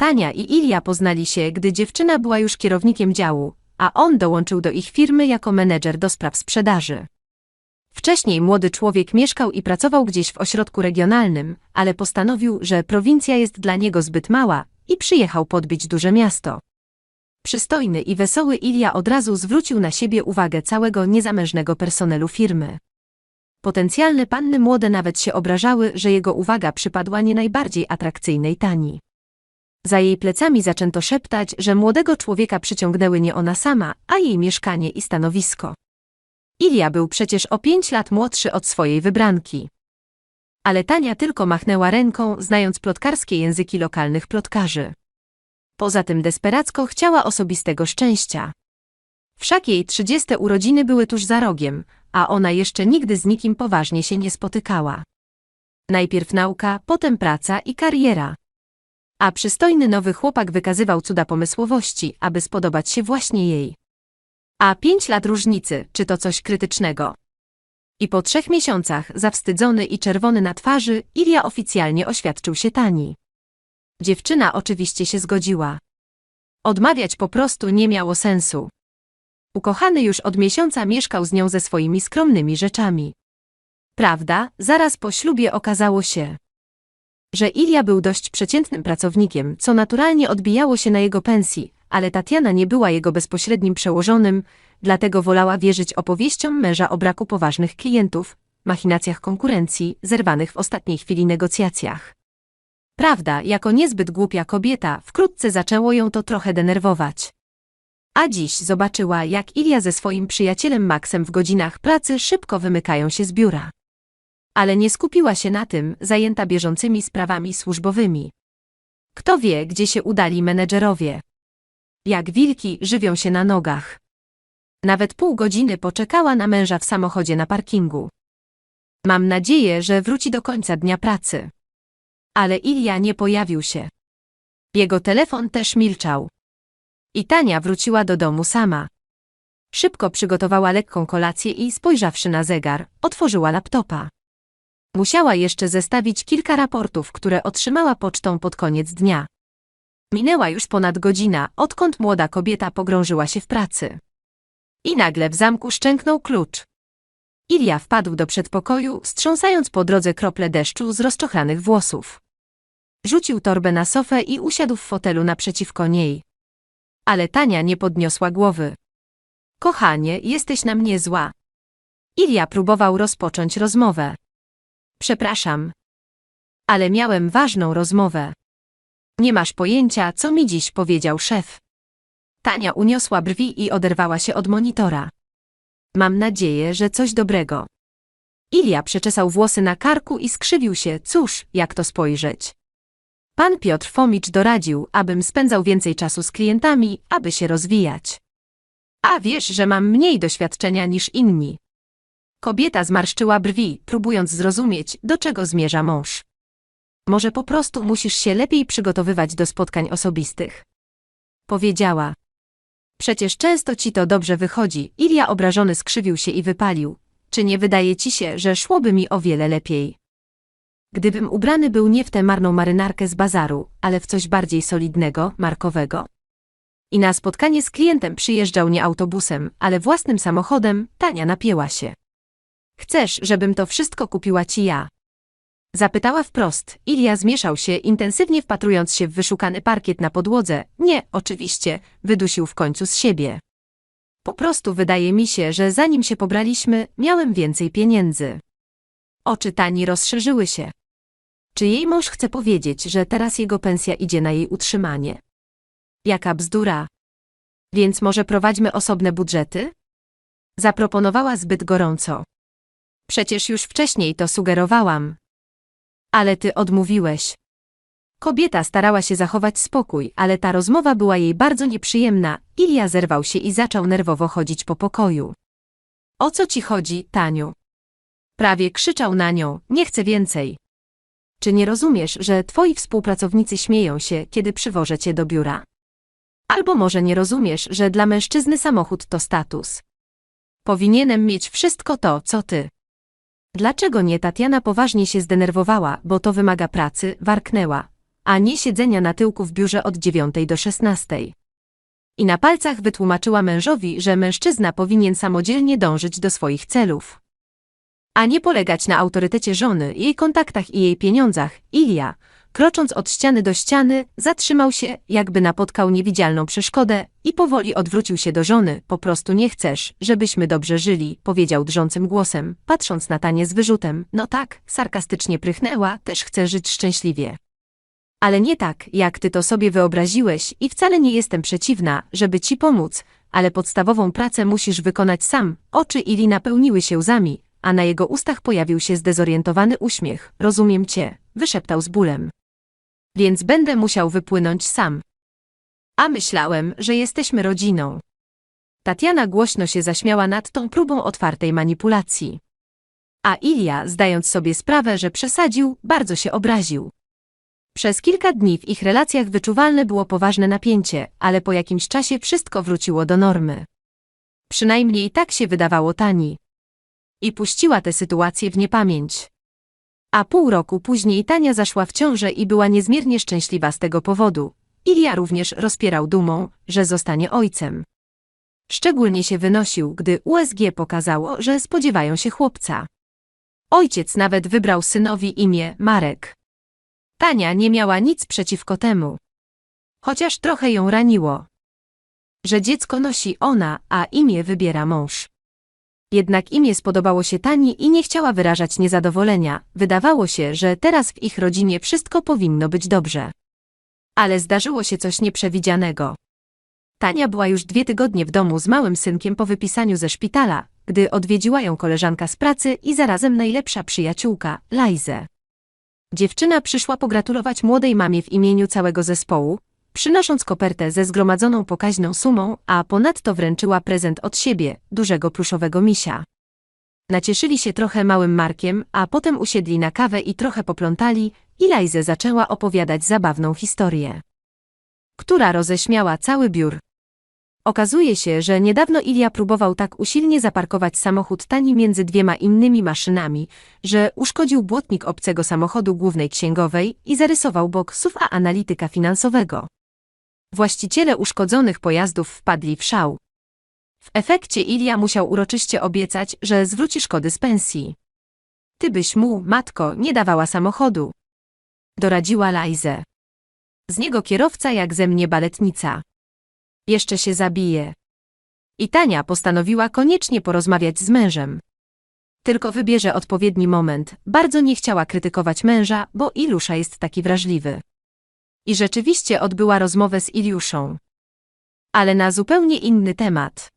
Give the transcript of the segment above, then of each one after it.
Tania i Ilia poznali się, gdy dziewczyna była już kierownikiem działu, a on dołączył do ich firmy jako menedżer do spraw sprzedaży. Wcześniej młody człowiek mieszkał i pracował gdzieś w ośrodku regionalnym, ale postanowił, że prowincja jest dla niego zbyt mała i przyjechał podbić duże miasto. Przystojny i wesoły Ilia od razu zwrócił na siebie uwagę całego niezamężnego personelu firmy. Potencjalne panny młode nawet się obrażały, że jego uwaga przypadła nie najbardziej atrakcyjnej Tani. Za jej plecami zaczęto szeptać, że młodego człowieka przyciągnęły nie ona sama, a jej mieszkanie i stanowisko. Ilia był przecież o pięć lat młodszy od swojej wybranki. Ale Tania tylko machnęła ręką, znając plotkarskie języki lokalnych plotkarzy. Poza tym desperacko chciała osobistego szczęścia. Wszak jej trzydzieste urodziny były tuż za rogiem, a ona jeszcze nigdy z nikim poważnie się nie spotykała. Najpierw nauka, potem praca i kariera. A przystojny nowy chłopak wykazywał cuda pomysłowości, aby spodobać się właśnie jej. A pięć lat różnicy, czy to coś krytycznego? I po trzech miesiącach, zawstydzony i czerwony na twarzy, Ilia oficjalnie oświadczył się tani. Dziewczyna oczywiście się zgodziła. Odmawiać po prostu nie miało sensu. Ukochany już od miesiąca mieszkał z nią ze swoimi skromnymi rzeczami. Prawda, zaraz po ślubie okazało się, że Ilia był dość przeciętnym pracownikiem, co naturalnie odbijało się na jego pensji, ale Tatiana nie była jego bezpośrednim przełożonym, dlatego wolała wierzyć opowieściom męża o braku poważnych klientów, machinacjach konkurencji, zerwanych w ostatniej chwili negocjacjach. Prawda, jako niezbyt głupia kobieta, wkrótce zaczęło ją to trochę denerwować. A dziś zobaczyła, jak Ilia ze swoim przyjacielem Maxem w godzinach pracy szybko wymykają się z biura. Ale nie skupiła się na tym, zajęta bieżącymi sprawami służbowymi. Kto wie, gdzie się udali menedżerowie. Jak wilki żywią się na nogach. Nawet pół godziny poczekała na męża w samochodzie na parkingu. Mam nadzieję, że wróci do końca dnia pracy. Ale Ilia nie pojawił się. Jego telefon też milczał. I Tania wróciła do domu sama. Szybko przygotowała lekką kolację i spojrzawszy na zegar, otworzyła laptopa. Musiała jeszcze zestawić kilka raportów, które otrzymała pocztą pod koniec dnia. Minęła już ponad godzina, odkąd młoda kobieta pogrążyła się w pracy. I nagle w zamku szczęknął klucz. Ilia wpadł do przedpokoju, strząsając po drodze krople deszczu z rozczochranych włosów. Rzucił torbę na sofę i usiadł w fotelu naprzeciwko niej. Ale Tania nie podniosła głowy. Kochanie, jesteś na mnie zła. Ilia próbował rozpocząć rozmowę. Przepraszam. Ale miałem ważną rozmowę. Nie masz pojęcia, co mi dziś powiedział szef. Tania uniosła brwi i oderwała się od monitora. Mam nadzieję, że coś dobrego. Ilia przeczesał włosy na karku i skrzywił się, cóż, jak to spojrzeć. Pan Piotr Fomicz doradził, abym spędzał więcej czasu z klientami, aby się rozwijać. A wiesz, że mam mniej doświadczenia niż inni. Kobieta zmarszczyła brwi, próbując zrozumieć, do czego zmierza mąż. Może po prostu musisz się lepiej przygotowywać do spotkań osobistych. Powiedziała. Przecież często ci to dobrze wychodzi. Ilia obrażony skrzywił się i wypalił. Czy nie wydaje ci się, że szłoby mi o wiele lepiej? Gdybym ubrany był nie w tę marną marynarkę z bazaru, ale w coś bardziej solidnego, markowego. I na spotkanie z klientem przyjeżdżał nie autobusem, ale własnym samochodem, Tania napięła się. Chcesz, żebym to wszystko kupiła ci ja? Zapytała wprost. Ilia zmieszał się, intensywnie wpatrując się w wyszukany parkiet na podłodze. Nie, oczywiście, wydusił w końcu z siebie. Po prostu wydaje mi się, że zanim się pobraliśmy, miałem więcej pieniędzy. Oczy Tani rozszerzyły się. Czy jej mąż chce powiedzieć, że teraz jego pensja idzie na jej utrzymanie? Jaka bzdura. Więc może prowadźmy osobne budżety? Zaproponowała zbyt gorąco. Przecież już wcześniej to sugerowałam. Ale ty odmówiłeś. Kobieta starała się zachować spokój, ale ta rozmowa była jej bardzo nieprzyjemna. Ilia zerwał się i zaczął nerwowo chodzić po pokoju. O co ci chodzi, Taniu? Prawie krzyczał na nią, nie chcę więcej. Czy nie rozumiesz, że twoi współpracownicy śmieją się, kiedy przywożę cię do biura? Albo może nie rozumiesz, że dla mężczyzny samochód to status. Powinienem mieć wszystko to, co ty. Dlaczego nie Tatiana poważnie się zdenerwowała, bo to wymaga pracy, warknęła. a nie siedzenia na tyłku w biurze od 9 do 16. I na palcach wytłumaczyła mężowi, że mężczyzna powinien samodzielnie dążyć do swoich celów. A nie polegać na autorytecie żony, jej kontaktach i jej pieniądzach. Ilia, krocząc od ściany do ściany, zatrzymał się, jakby napotkał niewidzialną przeszkodę i powoli odwrócił się do żony. Po prostu nie chcesz, żebyśmy dobrze żyli, powiedział drżącym głosem, patrząc na Tanię z wyrzutem. No tak, sarkastycznie prychnęła, też chcę żyć szczęśliwie. Ale nie tak, jak ty to sobie wyobraziłeś i wcale nie jestem przeciwna, żeby ci pomóc, ale podstawową pracę musisz wykonać sam. Oczy Ili napełniły się łzami, a na jego ustach pojawił się zdezorientowany uśmiech. Rozumiem cię, wyszeptał z bólem. Więc będę musiał wypłynąć sam. A myślałem, że jesteśmy rodziną. Tatiana głośno się zaśmiała nad tą próbą otwartej manipulacji. A Ilia, zdając sobie sprawę, że przesadził, bardzo się obraził. Przez kilka dni w ich relacjach wyczuwalne było poważne napięcie, ale po jakimś czasie wszystko wróciło do normy. Przynajmniej tak się wydawało Tani. I puściła tę sytuację w niepamięć. A pół roku później Tania zaszła w ciążę i była niezmiernie szczęśliwa z tego powodu. Ilia również rozpierał dumą, że zostanie ojcem. Szczególnie się wynosił, gdy USG pokazało, że spodziewają się chłopca. Ojciec nawet wybrał synowi imię Marek. Tania nie miała nic przeciwko temu. Chociaż trochę ją raniło. Że dziecko nosi ona, a imię wybiera mąż. Jednak imię spodobało się Tani i nie chciała wyrażać niezadowolenia. Wydawało się, że teraz w ich rodzinie wszystko powinno być dobrze. Ale zdarzyło się coś nieprzewidzianego. Tania była już dwie tygodnie w domu z małym synkiem po wypisaniu ze szpitala, gdy odwiedziła ją koleżanka z pracy i zarazem najlepsza przyjaciółka, Lajze. Dziewczyna przyszła pogratulować młodej mamie w imieniu całego zespołu, przynosząc kopertę ze zgromadzoną pokaźną sumą, a ponadto wręczyła prezent od siebie, dużego pluszowego misia. Nacieszyli się trochę małym Markiem, a potem usiedli na kawę i trochę poplątali, i Lajze zaczęła opowiadać zabawną historię. Która roześmiała cały biur. Okazuje się, że niedawno Ilia próbował tak usilnie zaparkować samochód tani między dwiema innymi maszynami, że uszkodził błotnik obcego samochodu głównej księgowej i zarysował bok SUV-a analityka finansowego. Właściciele uszkodzonych pojazdów wpadli w szał. W efekcie Ilia musiał uroczyście obiecać, że zwróci szkody z pensji. Ty byś mu, matko, nie dawała samochodu. Doradziła Lajze. Z niego kierowca jak ze mnie baletnica. Jeszcze się zabije. I Tania postanowiła koniecznie porozmawiać z mężem. Tylko wybierze odpowiedni moment. Bardzo nie chciała krytykować męża, bo Ilusza jest taki wrażliwy. I rzeczywiście odbyła rozmowę z Iliuszą. Ale na zupełnie inny temat.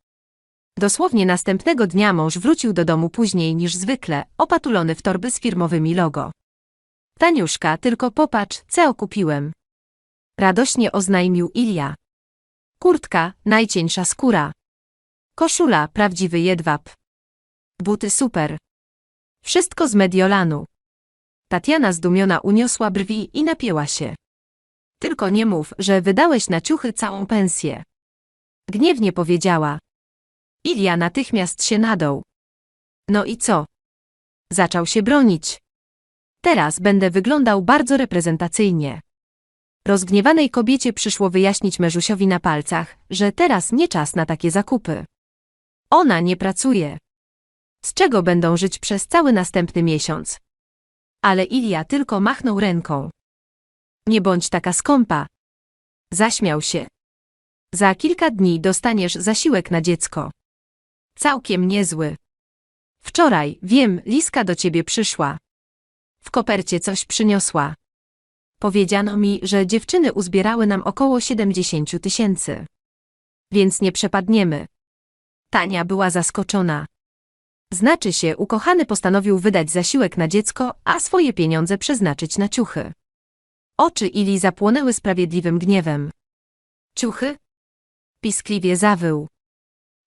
Dosłownie następnego dnia mąż wrócił do domu później niż zwykle, opatulony w torby z firmowymi logo. Taniuszka, tylko popatrz, co kupiłem. Radośnie oznajmił Ilia. Kurtka, najcieńsza skóra. Koszula, prawdziwy jedwab. Buty super. Wszystko z Mediolanu. Tatiana zdumiona uniosła brwi i napięła się. Tylko nie mów, że wydałeś na ciuchy całą pensję. Gniewnie powiedziała. Ilia natychmiast się nadął. No i co? Zaczął się bronić. Teraz będę wyglądał bardzo reprezentacyjnie. Rozgniewanej kobiecie przyszło wyjaśnić mężusiowi na palcach, że teraz nie czas na takie zakupy. Ona nie pracuje. Z czego będą żyć przez cały następny miesiąc? Ale Ilia tylko machnął ręką. Nie bądź taka skąpa. Zaśmiał się. Za kilka dni dostaniesz zasiłek na dziecko. Całkiem niezły. Wczoraj, wiem, Liska do ciebie przyszła. W kopercie coś przyniosła. Powiedziano mi, że dziewczyny uzbierały nam około 70 tysięcy. Więc nie przepadniemy. Tania była zaskoczona. Znaczy się, ukochany postanowił wydać zasiłek na dziecko, a swoje pieniądze przeznaczyć na ciuchy. Oczy Ili zapłonęły sprawiedliwym gniewem. Ciuchy? Piskliwie zawył.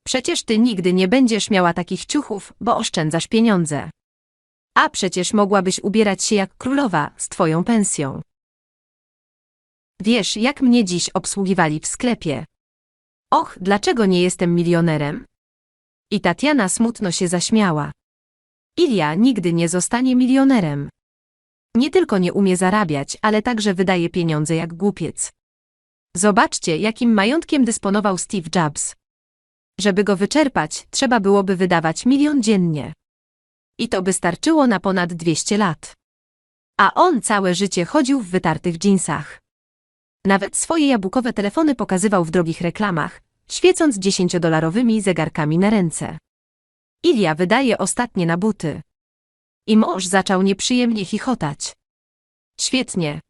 Przecież ty nigdy nie będziesz miała takich ciuchów, bo oszczędzasz pieniądze. A przecież mogłabyś ubierać się jak królowa z twoją pensją. Wiesz, jak mnie dziś obsługiwali w sklepie. Och, dlaczego nie jestem milionerem? I Tatiana smutno się zaśmiała. Ilia nigdy nie zostanie milionerem. Nie tylko nie umie zarabiać, ale także wydaje pieniądze jak głupiec. Zobaczcie, jakim majątkiem dysponował Steve Jobs. Żeby go wyczerpać, trzeba byłoby wydawać milion dziennie. I to by starczyło na ponad 200 lat. A on całe życie chodził w wytartych dżinsach. Nawet swoje jabłkowe telefony pokazywał w drogich reklamach, świecąc 10-dolarowymi zegarkami na ręce. Ilia wydaje ostatnie na buty. I mąż zaczął nieprzyjemnie chichotać. Świetnie.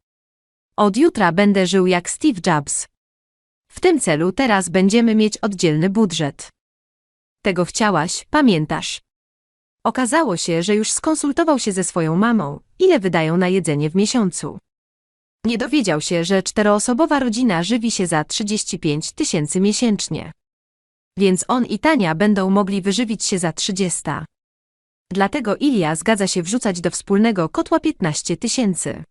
Od jutra będę żył jak Steve Jobs. W tym celu teraz będziemy mieć oddzielny budżet. Tego chciałaś, pamiętasz? Okazało się, że już skonsultował się ze swoją mamą, ile wydają na jedzenie w miesiącu. Nie dowiedział się, że czteroosobowa rodzina żywi się za 35 tysięcy miesięcznie. Więc on i Tania będą mogli wyżywić się za 30. Dlatego Ilia zgadza się wrzucać do wspólnego kotła 15 tysięcy.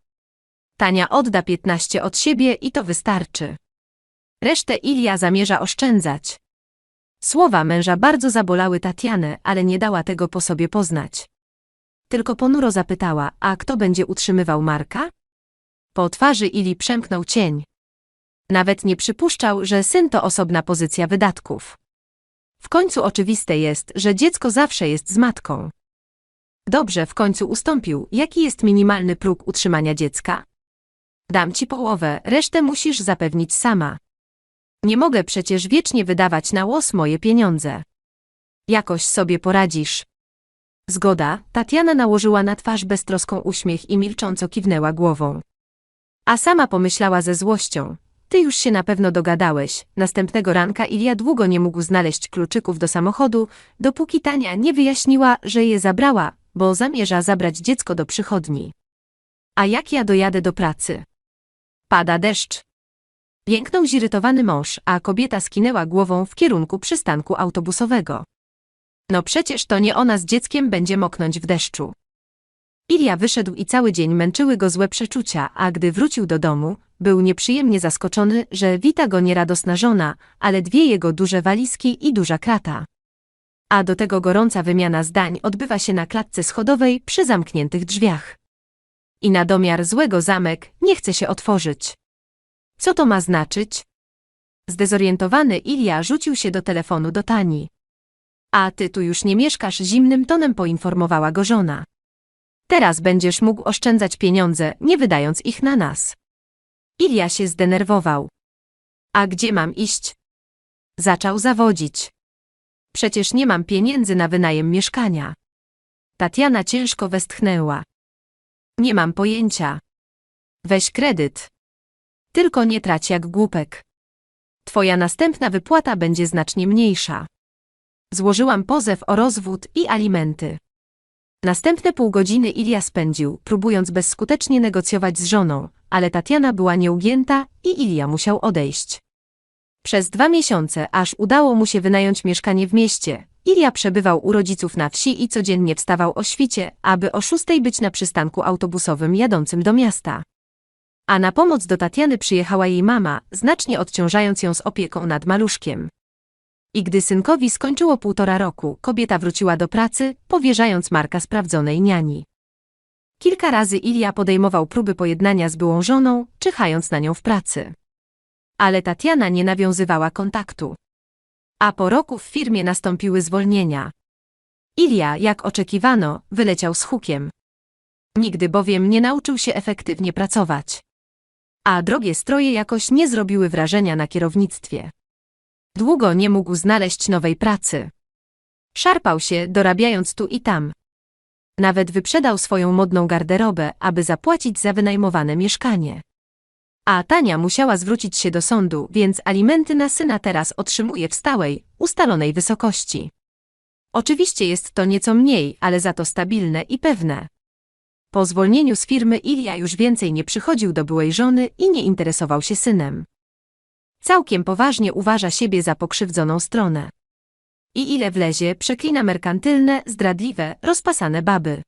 Tania odda 15 od siebie i to wystarczy. Resztę Ilia zamierza oszczędzać. Słowa męża bardzo zabolały Tatianę, ale nie dała tego po sobie poznać. Tylko ponuro zapytała, a kto będzie utrzymywał Marka? Po twarzy Ili przemknął cień. Nawet nie przypuszczał, że syn to osobna pozycja wydatków. W końcu oczywiste jest, że dziecko zawsze jest z matką. Dobrze, w końcu ustąpił. Jaki jest minimalny próg utrzymania dziecka? Dam ci połowę, resztę musisz zapewnić sama. Nie mogę przecież wiecznie wydawać na łos moje pieniądze. Jakoś sobie poradzisz. Zgoda, Tatiana nałożyła na twarz beztroską uśmiech i milcząco kiwnęła głową. A sama pomyślała ze złością. Ty już się na pewno dogadałeś. Następnego ranka Ilia długo nie mógł znaleźć kluczyków do samochodu, dopóki Tania nie wyjaśniła, że je zabrała, bo zamierza zabrać dziecko do przychodni. A jak ja dojadę do pracy? Pada deszcz. Jęknął zirytowany mąż, a kobieta skinęła głową w kierunku przystanku autobusowego. No przecież to nie ona z dzieckiem będzie moknąć w deszczu. Ilia wyszedł i cały dzień męczyły go złe przeczucia, a gdy wrócił do domu, był nieprzyjemnie zaskoczony, że wita go nieradosna żona, ale dwie jego duże walizki i duża krata. A do tego gorąca wymiana zdań odbywa się na klatce schodowej przy zamkniętych drzwiach. I na domiar złego zamek nie chce się otworzyć. Co to ma znaczyć? Zdezorientowany Ilia rzucił się do telefonu do Tani. A ty tu już nie mieszkasz, zimnym tonem poinformowała go żona. Teraz będziesz mógł oszczędzać pieniądze, nie wydając ich na nas. Ilia się zdenerwował. A gdzie mam iść? Zaczął zawodzić. Przecież nie mam pieniędzy na wynajem mieszkania. Tatiana ciężko westchnęła. Nie mam pojęcia. Weź kredyt. Tylko nie trać jak głupek. Twoja następna wypłata będzie znacznie mniejsza. Złożyłam pozew o rozwód i alimenty. Następne pół godziny Ilia spędził, próbując bezskutecznie negocjować z żoną, ale Tatiana była nieugięta i Ilia musiał odejść. Przez dwa miesiące, aż udało mu się wynająć mieszkanie w mieście, Ilia przebywał u rodziców na wsi i codziennie wstawał o świcie, aby o szóstej być na przystanku autobusowym jadącym do miasta. A na pomoc do Tatiany przyjechała jej mama, znacznie odciążając ją z opieką nad maluszkiem. I gdy synkowi skończyło półtora roku, kobieta wróciła do pracy, powierzając Marka sprawdzonej niani. Kilka razy Ilia podejmował próby pojednania z byłą żoną, czyhając na nią w pracy. Ale Tatiana nie nawiązywała kontaktu. A po roku w firmie nastąpiły zwolnienia. Ilia, jak oczekiwano, wyleciał z hukiem. Nigdy bowiem nie nauczył się efektywnie pracować. A drogie stroje jakoś nie zrobiły wrażenia na kierownictwie. Długo nie mógł znaleźć nowej pracy. Szarpał się, dorabiając tu i tam. Nawet wyprzedał swoją modną garderobę, aby zapłacić za wynajmowane mieszkanie. A Tania musiała zwrócić się do sądu, więc alimenty na syna teraz otrzymuje w stałej, ustalonej wysokości. Oczywiście jest to nieco mniej, ale za to stabilne i pewne. Po zwolnieniu z firmy Ilia już więcej nie przychodził do byłej żony i nie interesował się synem. Całkiem poważnie uważa siebie za pokrzywdzoną stronę. I ile wlezie, przeklina merkantylne, zdradliwe, rozpasane baby.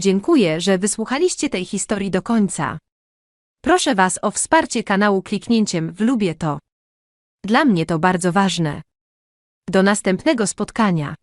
Dziękuję, że wysłuchaliście tej historii do końca. Proszę Was o wsparcie kanału kliknięciem w lubię to. Dla mnie to bardzo ważne. Do następnego spotkania.